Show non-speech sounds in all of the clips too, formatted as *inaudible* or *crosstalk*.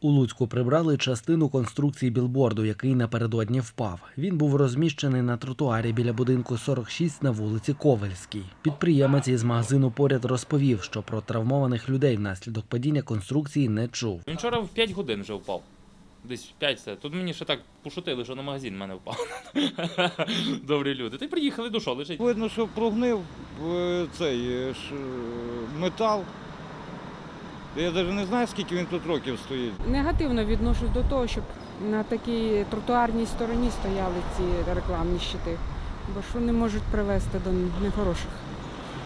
У Луцьку прибрали частину конструкції білборду, який напередодні впав. Він був розміщений на тротуарі біля будинку 46 на вулиці Ковельській. Підприємець із магазину поряд розповів, що про травмованих людей внаслідок падіння конструкції не чув. Він вчора в 5 годин вже впав. Десь в 5 це. Тут мені ще так пошутили, що на магазин в мене впав. *laughs* Добрі люди. Ти приїхали, душа лежить. Видно, що прогнив е, цей е, метал. Я навіть не знаю, скільки він тут років стоїть. Негативно відношусь до того, щоб на такій тротуарній стороні стояли ці рекламні щити, бо що вони можуть привести до нехороших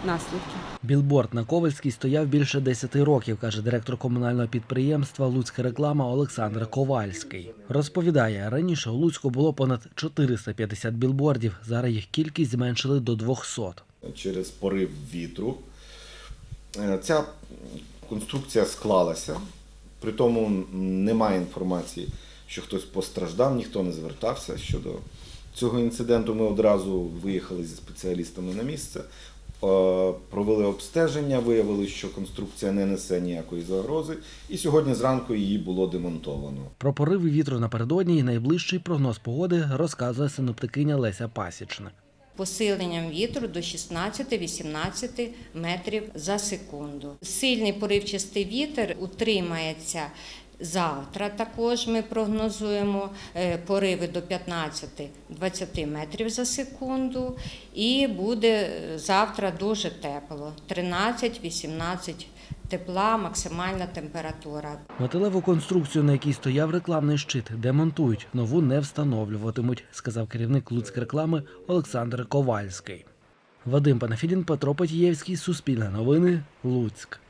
наслідків. Білборд на Ковальській стояв більше 10 років, каже директор комунального підприємства Луцька реклама Олександр Ковальський. Розповідає, раніше у Луцьку було понад 450 білбордів. Зараз їх кількість зменшили до 200. через порив вітру. Е, Ця конструкція склалася, при тому немає інформації, що хтось постраждав, ніхто не звертався щодо цього інциденту. Ми одразу виїхали зі спеціалістами на місце, е, провели обстеження, виявили, що конструкція не несе ніякої загрози, і сьогодні зранку її було демонтовано. Про пориви вітру напередодні і найближчий прогноз погоди розказує синоптикиня Леся Пасічна. Посиленням вітру до 16-18 метрів за секунду. Сильний поривчастий вітер утримається. Завтра також ми прогнозуємо е, пориви до 15-20 метрів за секунду, і буде е, завтра дуже тепло 13-18 тепла, максимальна температура. Металеву конструкцію, на якій стояв рекламний щит, демонтують, нову не встановлюватимуть, сказав керівник Луцьк реклами Олександр Ковальський. Вадим Панафідін, Петро Патієвський, Суспільне новини, Луцьк.